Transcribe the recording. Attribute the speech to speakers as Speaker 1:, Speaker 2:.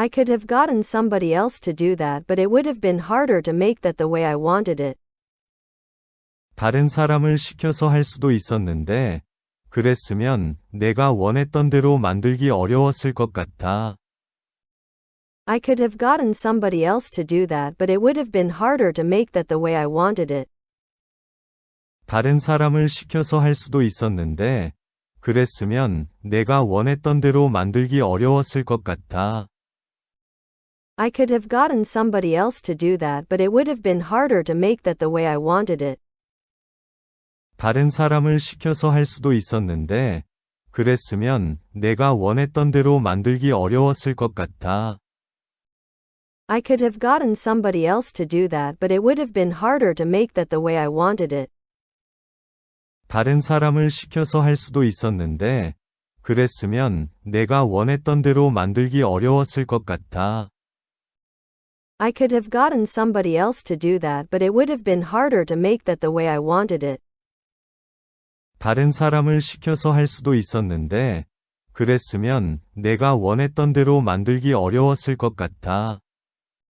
Speaker 1: I could have gotten somebody else to do that, but it would have been harder to make that the way I wanted it.
Speaker 2: 다른 사람을 시켜서 할 수도 있었는데, 그랬으면 내가 원했던 대로 만들기 어려웠을 것 같아.
Speaker 1: I could have gotten somebody else to do that, but it would have been harder to make that the way I wanted it.
Speaker 2: 다른 사람을 시켜서 할 수도 있었는데, 그랬으면 내가 원했던 대로 만들기 어려웠을 것 같아.
Speaker 1: I could have gotten somebody else to do that, but it would have been harder to make that the way I wanted it.
Speaker 2: 다른 사람을 시켜서 할 수도 있었는데, 그랬으면 내가 원했던 대로 만들기 어려웠을 것 같아.
Speaker 1: I could have gotten somebody else to do that, but it would have been harder to make that the way I wanted it.
Speaker 2: 다른 사람을 시켜서 할 수도 있었는데, 그랬으면 내가 원했던 대로 만들기 어려웠을 것 같아.
Speaker 1: I could have gotten somebody else to do that, but it would have been harder to make that the way I wanted it.
Speaker 2: 다른 사람을 시켜서 할 수도 있었는데, 그랬으면 내가 원했던 대로 만들기 어려웠을 것 같아.